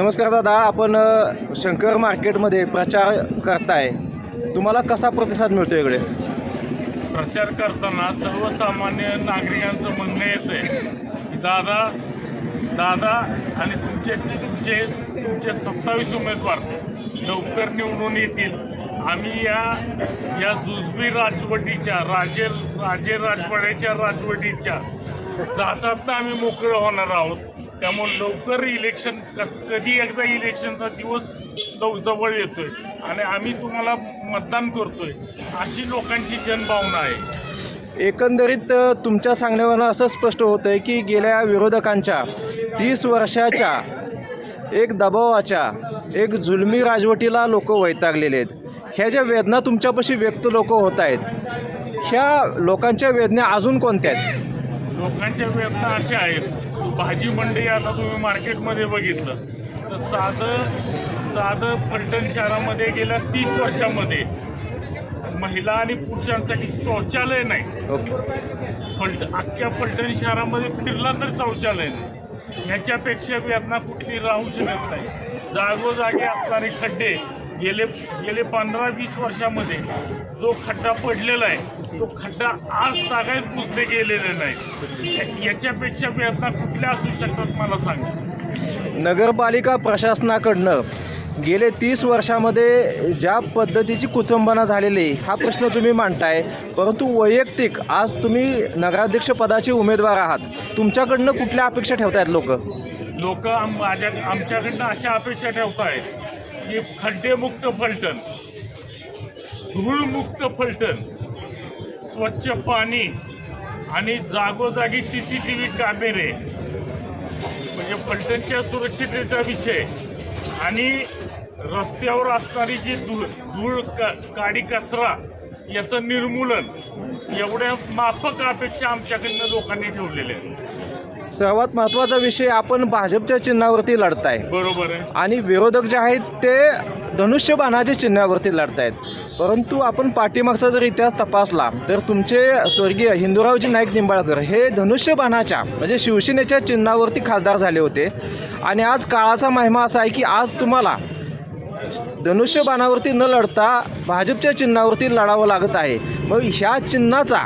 नमस्कार दादा आपण शंकर मार्केटमध्ये प्रचार करताय. तुम्हाला कसा प्रतिसाद मिळतो इकडे? प्रचार करताना सर्वसामान्य नागरिकांचं म्हणणं येतंय की दादा दादा आणि तुमचे तुमचे तुमचे सत्तावीस उमेदवार लवकर निवडून येतील. आम्ही या या जुजबी राजवटीच्या राजे राजे राजवाड्याच्या राजवटीच्या जाचातनं आम्ही मोकळं होणार आहोत. त्यामुळे लवकर इलेक्शन कस कधी एकदा इलेक्शनचा दिवस लव- जवळ येतोय. आणि आम्ही तुम्हाला मतदान करतोय. अशी लोकांची जनभावना आहे. एकंदरीत तुमच्या सांगण्यावरनं असं स्पष्ट होतं आहे की गेल्या विरोधकांच्या तीस वर्षाच्या एक दबावाच्या एक जुलमी राजवटीला लोक वैतागलेले आहेत. ह्या ज्या वेदना तुमच्यापाशी व्यक्त लोक होत आहेत ह्या लोकांच्या वेदना अजून कोणत्या आहेत? लोकांच्या वेदना अशा आहेत. भाजी मंडई आता तुम्ही मार्केटमध्ये बघितलं. तर साधं साधं फलटण शहरामध्ये गेल्या तीस वर्षामध्ये महिला आणि पुरुषांसाठी शौचालय नाही. फलट अख्ख्या फलटण शहरामध्ये फिरला तर शौचालय नाही. ह्याच्यापेक्षा वेदना कुठली राहू शकत नाही. जागोजागी असणारे खड्डे गेले गेले पंधरा वीस वर्षामध्ये जो खड्डा पडलेला आहे तो खड्डा आज तागायत पुसले गेलेले नाही. याच्यापेक्षा वेदना कुठल्या असू शकतात मला सांगा. नगरपालिका प्रशासनाकडनं गेले तीस वर्षामध्ये ज्या पद्धतीची कुचंबना झालेली हा प्रश्न तुम्ही मांडताय परंतु वैयक्तिक आज तुम्ही नगराध्यक्ष पदाचे उमेदवार आहात. तुमच्याकडनं कुठल्या अपेक्षा ठेवतायत लोक? लोक माझ्या आमच्याकडनं अशा अपेक्षा ठेवत आहेत की खड्डेमुक्त फलटण. धूळमुक्त फलटण. स्वच्छ पाणी आणि जागोजागी सी सी टी व्ही कॅमेरे. म्हणजे फलटणच्या सुरक्षिततेचा विषय. आणि रस्त्यावर असणारी जी धूळ धूळ का काडी कचरा याचं निर्मूलन एवढ्या माफक अपेक्षा आमच्याकडनं लोकांनी ठेवलेल्या आहेत. सर्वात महत्त्वाचा विषय आपण भाजपच्या चिन्हावरती लढताय. बरोबर आहे. आणि विरोधक जे आहेत ते धनुष्यबाणाच्या चिन्हावरती लढतायत. परंतु आपण पाठीमागचा जर इतिहास तपासला तर तुमचे स्वर्गीय हिंदूरावजी नाईक निंबाळकर हे धनुष्यबाणाच्या म्हणजे शिवसेनेच्या चिन्हावरती खासदार झाले होते. आणि आज काळाचा महिमा असा आहे की आज तुम्हाला धनुष्यबाणावरती न लढता भाजपच्या चिन्हावरती लढावं लागत आहे. मग ह्या चिन्हाचा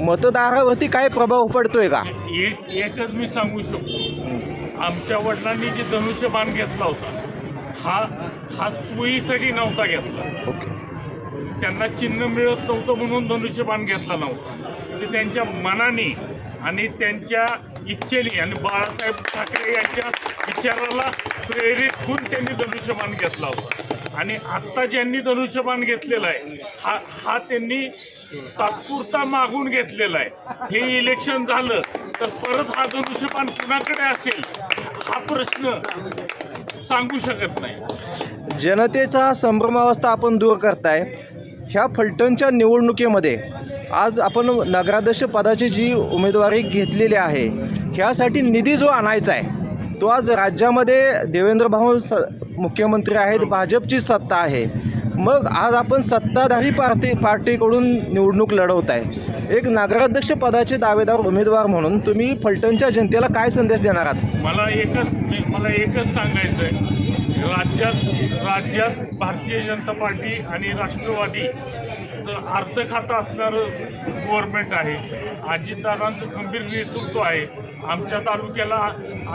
मतदारावरती काय प्रभाव पडतोय का? एक एकच मी सांगू शकतो. आमच्या वडिलांनी जे धनुष्यबाण घेतला होता हा हा सोयीसाठी नव्हता घेतला. त्यांना चिन्ह मिळत नव्हतं म्हणून धनुष्यबाण घेतला नव्हता. ते त्यांच्या मनाने आणि त्यांच्या इच्छेने आणि बाळासाहेब ठाकरे यांच्या विचाराला प्रेरित होऊन त्यांनी धनुष्यबाण घेतला होता. आणि आत्ता ज्यांनी धनुष्यबाण घेतलेला आहे हा हा त्यांनी तात्पुरता मागून घेतलेला आहे. हे इलेक्शन झालं तर परत हा धनुष्यबाण कुणाकडे असेल? हा प्रश्न सांगू शकत नाही. जनतेचा संभ्रमावस्था आपण दूर करताय. ह्या फलटणच्या निवडणुकीमध्ये आज आपण नगराध्यक्ष पदाची जी उमेदवारी घेतलेली आहे ह्यासाठी निधी जो आणायचा आहे तो आज राज्यामध्ये देवेंद्र भाऊ स मुख्यमंत्री आहेत भाजपची सत्ता आहे. मग आज आपण सत्ताधारी पार्टी पार्टीकडून निवडणूक लढवत आहे. एक नगराध्यक्ष पदाचे दावेदार उमेदवार म्हणून तुम्ही फलटणच्या जनतेला काय संदेश देणार आहात? मला एकच मला एकच सांगायचं आहे राज्यात राज्यात भारतीय जनता पार्टी आणि राष्ट्रवादी चं अर्थ खातं असणारं गव्हर्नमेंट आहे. अजितदादांचं खंबीर नेतृत्व आहे. आमच्या तालुक्याला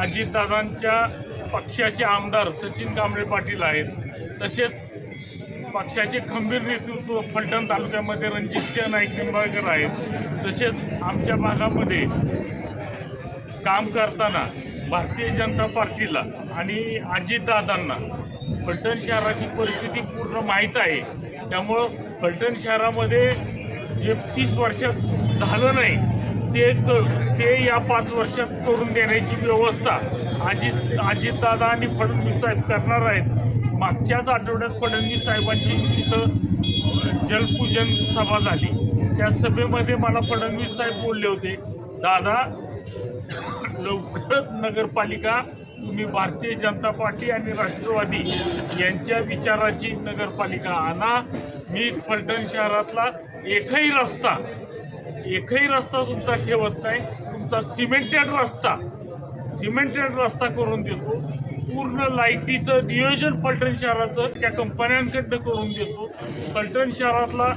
अजितदादांच्या पक्षाचे आमदार सचिन कांबळे पाटील आहेत. तसेच पक्षाचे खंबीर नेतृत्व फलटण तालुक्यामध्ये रणजितसिंह नाईक निंबाळकर आहेत. तसेच आमच्या भागामध्ये काम करताना भारतीय जनता पार्टीला आणि अजितदादांना फलटण शहराची परिस्थिती पूर्ण माहीत आहे. त्यामुळं फलटण शहरामध्ये जे तीस वर्षात झालं नाही ते क- ते या पाच वर्षात करून देण्याची व्यवस्था अजित अजितदादा आणि फडणवीस साहेब करणार आहेत. मागच्याच आठवड्यात फडणवीस साहेबांची तिथं जलपूजन सभा झाली. त्या सभेमध्ये मला फडणवीस साहेब बोलले होते दादा लवकरच नगरपालिका तुम्ही भारतीय जनता पार्टी आणि राष्ट्रवादी यांच्या विचाराची नगरपालिका आणा मी फलटण शहरातला एकही रस्ता एकही रस्ता तुमचा ठेवत नाही. तुमचा सिमेंटेड रस्ता सिमेंटेड रस्ता करून देतो. पूर्ण लाईटीचं नियोजन पलटण शहराचं त्या कंपन्यांकडनं करून देतो. पलटण शहरातला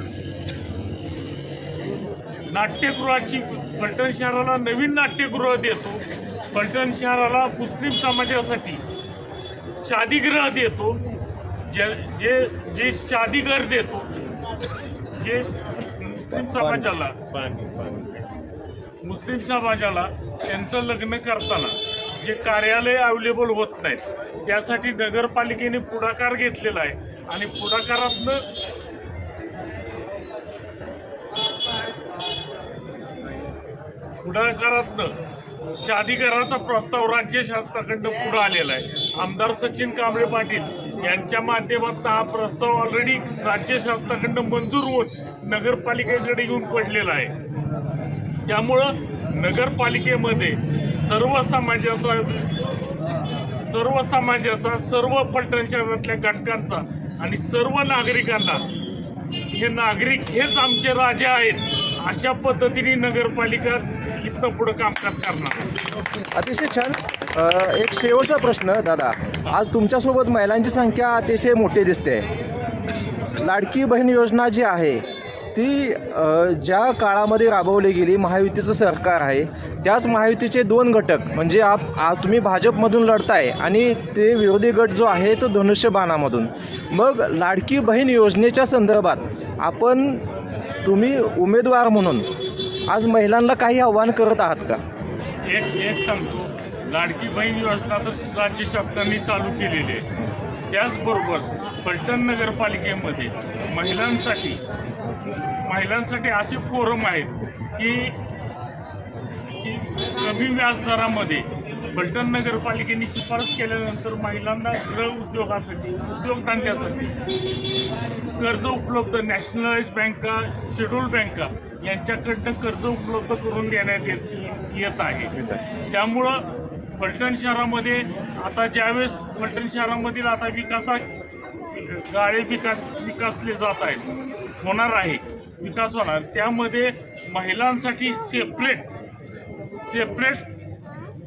नाट्यगृहाची पलटण शहराला नवीन नाट्यगृह देतो. पलटण शहराला मुस्लिम समाजासाठी शादीगृह देतो. जे जे जे शादीघर देतो जे मुस्लिम समाजाला मुस्लिम समाजाला त्यांचं लग्न करताना जे कार्यालय अवेलेबल होत नाहीत त्यासाठी नगरपालिकेने पुढाकार घेतलेला आहे आणि पुढाकारातनं पुढाकारातनं शादीघराचा प्रस्ताव राज्य शासनाकडनं पुढे आलेला आहे. आमदार सचिन कांबळे पाटील यांच्या माध्यमातून हा प्रस्ताव ऑलरेडी राज्य शासनाकडनं मंजूर होऊन नगरपालिकेकडे येऊन पडलेला आहे. त्यामुळं नगरपालिकेमध्ये सर्व समाजाचा सर्व समाजाचा सर्व पलटण घटकांचा आणि सर्व नागरिकांना हे नागरिक हेच आमचे राजे आहेत अशा पद्धतीने नगरपालिका इथं पुढं कामकाज करणार. अतिशय छान. अ, एक शेवटचा प्रश्न दादा. आज तुमच्यासोबत महिलांची संख्या अतिशय मोठी दिसते. लाडकी बहीण योजना जी आहे ती अ, ज्या काळामध्ये राबवली गेली महायुतीचं सरकार आहे त्याच महायुतीचे दोन घटक म्हणजे आप आ तुम्ही भाजपमधून लढताय आणि ते विरोधी गट जो आहे तो धनुष्यबाणामधून. मग लाडकी बहीण योजनेच्या संदर्भात आपण तुम्ही उमेदवार म्हणून आज महिलांना काही आव्हान करत आहात का? एक एक सांगतो. लाडकी बहीण योजना तर राज्य शासनाने चालू केलेली आहे. त्याचबरोबर पलटण नगरपालिकेमध्ये महिलांसाठी महिलांसाठी असे फोरम आहेत की की कमी व्याजदरामध्ये पलटण नगरपालिकेने शिफारस केल्यानंतर महिलांना गृह उद्योगासाठी उद्योगधंद्यासाठी कर्ज उपलब्ध नॅशनलाइज बँका शेड्यूल बँका यांच्याकडनं कर्ज उपलब्ध करून देण्यात येत येत आहे. त्यामुळं फलटण शहरामध्ये आता ज्यावेळेस फलटण शहरामधील आता विकासा गाळे विकास विकासले जात आहेत होणार आहे विकास होणार त्यामध्ये महिलांसाठी सेपरेट सेपरेट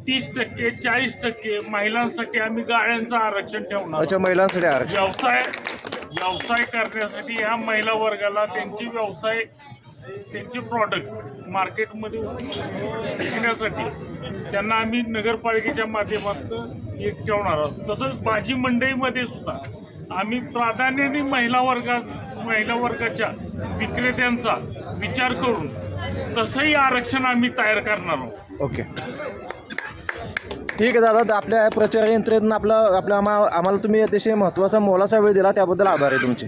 तीस टक्के चाळीस टक्के महिलांसाठी आम्ही गाळ्यांचं आरक्षण ठेवणार महिलांसाठी व्यवसाय व्यवसाय करण्यासाठी या महिला वर्गाला त्यांचे व्यवसाय त्यांचे प्रॉडक्ट मार्केटमध्ये विकण्यासाठी त्यांना आम्ही नगरपालिकेच्या माध्यमातून एक ठेवणार आहोत. तसंच भाजी मंडईमध्ये सुद्धा आम्ही प्राधान्याने महिला वर्गात महिला वर्गाच्या विक्रेत्यांचा विचार करून तसंही आरक्षण आम्ही तयार करणार आहोत. ओके. ठीक आहे दादा आपल्या प्रचार यंत्रणेतून आपला आपल्या आम्हा आम्हाला तुम्ही अतिशय महत्त्वाचा मोलाचा वेळ दिला त्याबद्दल आभार आहे तुमचे.